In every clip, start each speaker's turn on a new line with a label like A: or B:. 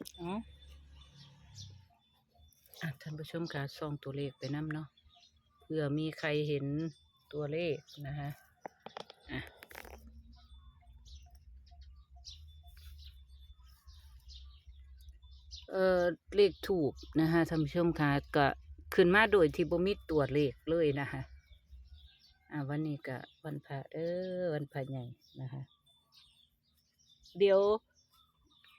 A: อ๋อท่านผู้ชมค่ะส่องตัวเลขไปน้ำเนาะเผื่อมีใครเห็นตัวเลขนะคะอะเออเลขถูกนะคะท่านผู้ชมค่ะก็ขึ้นมาโดยที่บ่มีตัวเลขเลยนะคะอ่าวันนี้ก็วันพระเออวันพระใหญ่นะคะ เดี๋ยว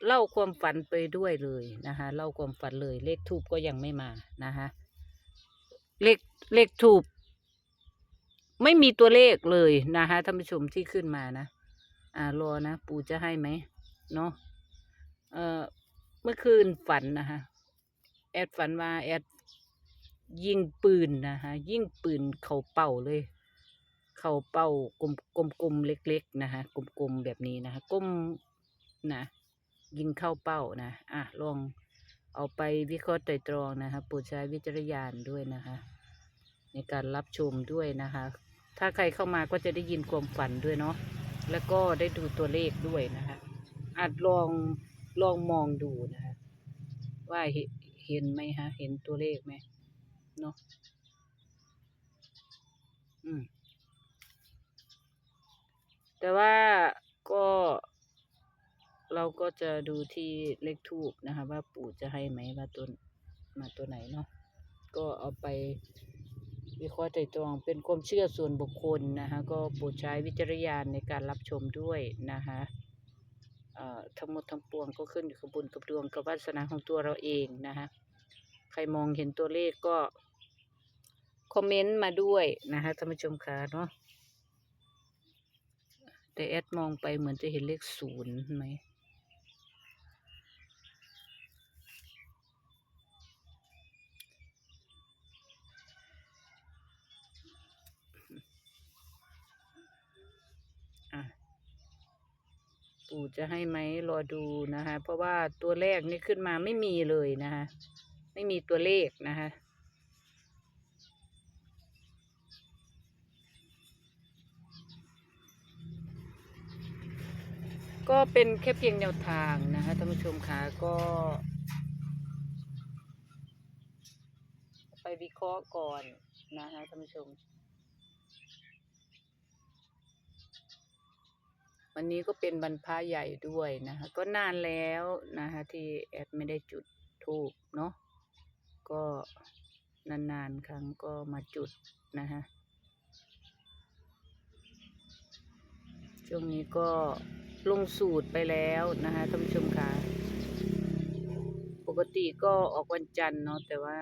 A: เล่าความฝันไปด้วยเลยนะคะเล่าความฝันเลย เลขทูบก็ยังไม่มานะคะเลขเลขทูบไม่มีตัวเลขเลยนะคะท่านผู้ชมที่ขึ้นมานะอ่ารอนะปู่จะให้ไหมเนาะเอ่อเมื่อคืนฝันนะคะแอดฝันว่าแอดยิงปืนนะคะยิงปืนเขาเป่าเลย เขาเป่ากลมกลมกลมๆเล็กๆนะคะกลมๆแบบนี้นะคะก้มนะ ยิงเข้าเป้านะ อะลองเอาไปวิเคราะห์ไตรตรองนะคะโปรดใช้วิจารณญาณด้วยนะคะ ในการรับชมด้วยนะคะ ถ้าใครเข้ามาก็จะได้ยินความฝันด้วยเนาะแล้วก็ได้ดูตัวเลขด้วยนะคะอาจลองลองมองดูนะคะว่าเห็นเห็นไหมฮะ เห็นตัวเลขไหมเนาะอืมแต่ว่า เราก็จะดูที่เลขทูบนะคะ ว่าปู่จะให้ไหมว่าตัวมาตัวไหนเนาะก็เอาไปวิเคราะห์ไตรตรองเป็นความเชื่อส่วนบุคคลนะคะ ก็โปรดใช้วิจารณญาณในการรับชมด้วยนะคะเอ่อทั้งหมดทั้งปวงก็ขึ้นอยู่กับบุญกับดวงกับวาสนาของตัวเราเองนะคะใครมองเห็นตัวเลขก็คอมเมนต์มาด้วยนะคะท่านผู้ชมค่ะเนาะแต่แอดมองไปเหมือนจะเห็นเลขศูนย์ไหม จะให้ไหมรอดูนะคะ เพราะว่าตัวแรกนี่ขึ้นมาไม่มีเลยนะคะ ไม่มีตัวเลขนะคะก็เป็นแค่เพียงแนวทางนะคะท่านผู้ชมคะก็ ไปวิเคราะห์ก่อนนะคะท่านผู้ชม วันนี้ก็เป็นบรรพระใหญ่ด้วยนะคะ ก็นานแล้วนะคะที่แอดไม่ได้จุดทูบเนาะก็นานๆครั้งก็มาจุดนะคะช่วงนี้ก็ลงสูตรไปแล้วนะคะท่านผู้ชมค่ะปกติก็ออกวันจันทร์เนาะแต่ว่า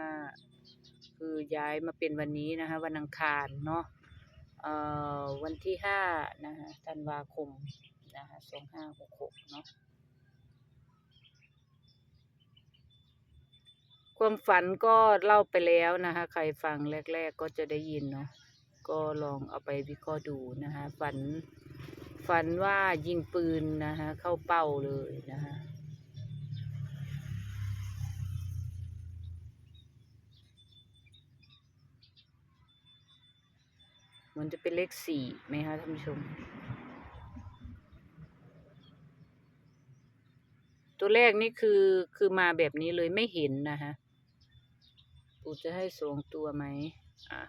A: คือย้ายมาเป็นวันนี้นะคะ วันอังคารเนาะ วันที่ห้านะคะธันวาคมนะคะสองห้าหกหกเนาะความฝันก็เล่าไปแล้วนะคะ ใครฟังแรก ๆ ก็จะได้ยินเนาะก็ลองเอาไปวิเคราะห์ดูนะคะ ฝันฝันว่ายิงปืนนะคะ เข้าเป้าเลยนะคะ มันจะเป็นเลขสี่ไหมคะท่านผู้ชม ตัวแรกนี่คือคือมาแบบนี้เลยไม่เห็นนะคะปู่จะให้สองตัวไหมอะ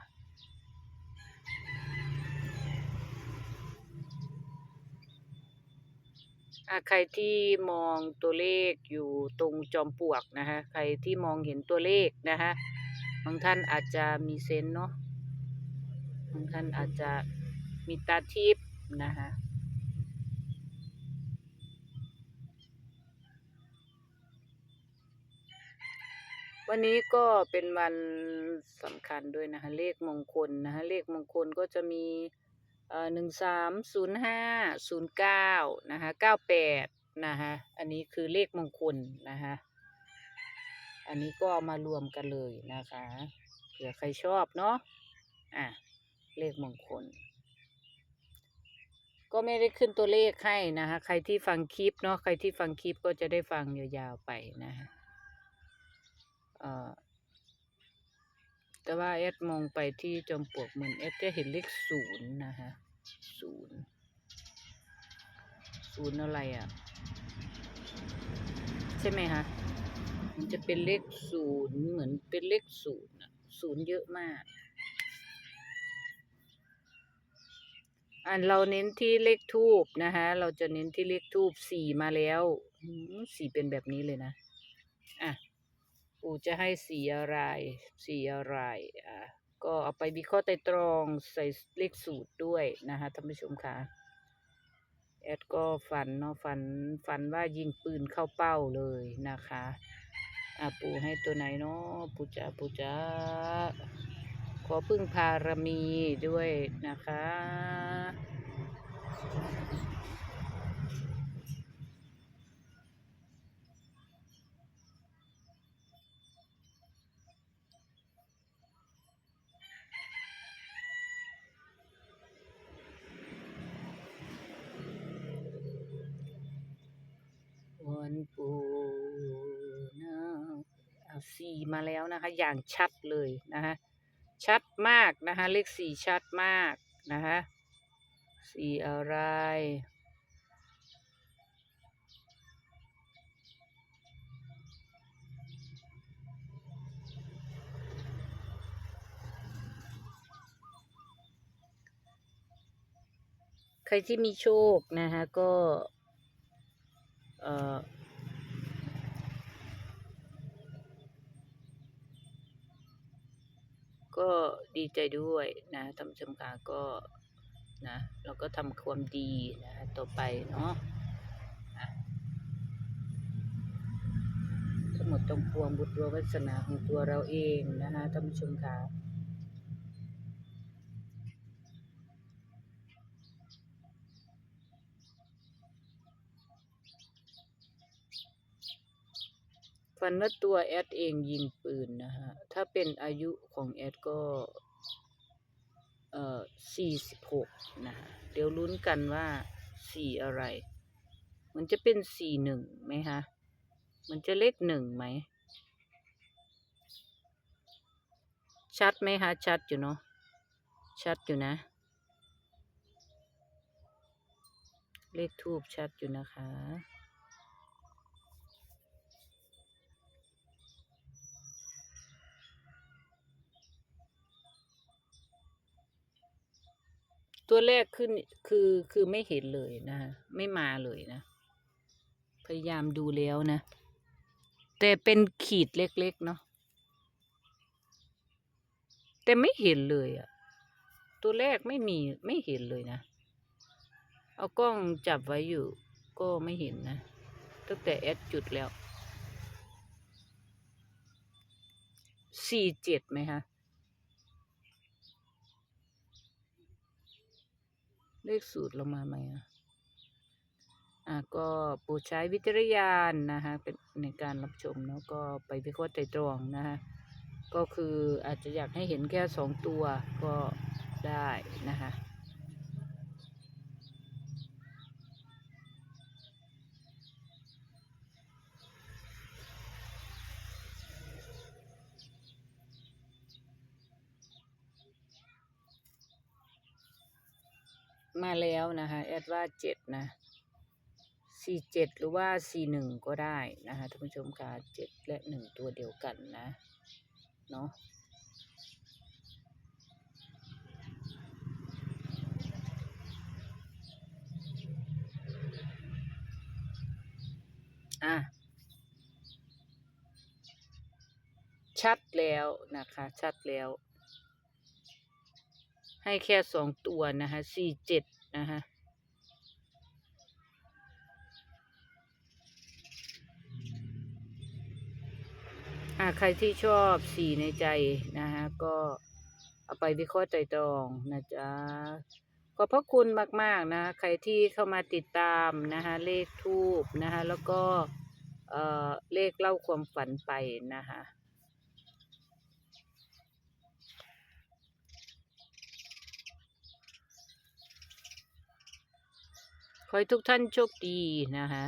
A: ใครที่มองตัวเลขอยู่ตรงจอมปลวกนะคะ ใครที่มองเห็นตัวเลขนะคะ บางท่านอาจจะมีเซนเนาะ บางท่านอาจจะมีตาทิพย์นะคะวันนี้ก็เป็นวันสำคัญด้วยนะคะเลขมงคลนะคะเลขมงคลก็จะมีเอ่อหนึ่งสามศูนย์ห้าศูนย์เก้านะคะเก้าแปดนะคะอันนี้คือเลขมงคลนะคะอันนี้ก็เอามารวมกันเลยนะคะเผื่อใครชอบเนาะอะ เลขมงคล ก็ไม่ได้ขึ้นตัวเลขให้นะคะ ใครที่ฟังคลิปเนาะใครที่ฟังคลิปก็จะได้ฟังยาวๆไปนะคะเอ่อแต่ว่าแอดมองไปที่จอมปลวกเหมือนแอดจะเห็นเลขศูนย์นะคะศูนย์ศูนย์อะไรอะ่ะ ใช่ไหมคะมันจะเป็นเลขศูนย์เหมือนเป็นเลขศูนย์ศูนย์เยอะมาก อันเราเน้นที่เลขทูบนะคะ เราจะเน้นที่เลขทูบสี่มาแล้วสี่เป็นแบบนี้เลยนะอะปู่จะให้สีอะไรสีอะไรอะก็เอาไปวิเคราะห์ไตรตรองใส่เลขสูตรด้วยนะคะท่านผู้ชมค่ะแอดก็ฝันเนาะฝันฝันว่ายิงปืนเข้าเป้าเลยนะคะอะปู่ให้ตัวไหนเนาะปู่จ๋าปู่จ๋า อพึ่งพารมีด้วยนะคะ วันปูนาเอาสี่มาแล้วนะคะ อย่างชัดเลยนะคะ ชัดมากนะคะ เลขสี่ชัดมากนะคะสี่อะไร ใครที่มีโชคนะคะก็ เอ่อ ก็ดีใจด้วยนะท่านผู้ชมค่ะก็นะเราก็ทำความดีนะต่อไปเนาะทั้งหมดต้องพวงบุตรวาสนาของตัวเราเองนะคะท่านผู้ชมค่ะ ฝันว่าตัวแอดเองยิงปืนนะฮะ ถ้าเป็นอายุของแอดก็เอ่อสี่สิบหกนะฮะ เดี๋ยวลุ้นกันว่าสี่อะไร มันจะเป็นสี่หนึ่งไหมฮะ มันจะเลขหนึ่งไหม ชัดไหมคะชัดอยู่เนาะ ชัดอยู่นะ เลขทูบชัดอยู่นะคะ ตัวแรกขึ้นคือคือไม่เห็นเลยนะไม่มาเลยนะ พยายามดูแล้วนะ แต่เป็นขีดเล็กๆเนาะแต่ไม่เห็นเลยอะตัวแรกไม่มีไม่เห็นเลยนะ เอากล้องจับไว้อยู่ ก็ไม่เห็นนะตั้งแต่แอดจุดแล้วสี่เจ็ดไหมคะ เลขสูตรเรามาไหมอะอะก็โปรดใช้วิจารณญาณนะคะเป็นในการรับชมเนาะก็ไปวิเคราะห์ไตรตรองนะคะก็คืออาจจะอยากให้เห็นแค่สองตัวก็ได้นะคะ มาแล้วนะคะแอดว่าเจ็ดนะสี่เจ็ดหรือว่าสี่หนึ่งก็ได้นะคะท่านผู้ชมค่ะเจ็ดและหนึ่งตัวเดียวกันนะเนาะอะชัดแล้วนะคะ ชัดแล้ว ให้แค่สองตัวนะคะสี่เจ็ดนะคะอ่าใครที่ชอบสีในใจนะคะก็เอาไปวิเคราะห์ไตรตรองนะจ๊ะขอบพระคุณมาก ๆ นะ ใครที่เข้ามาติดตามนะคะเลขทูบนะคะแล้วก็เอ่อเลขเล่าความฝันไปนะคะ ขอให้ทุกท่านโชคดีนะคะ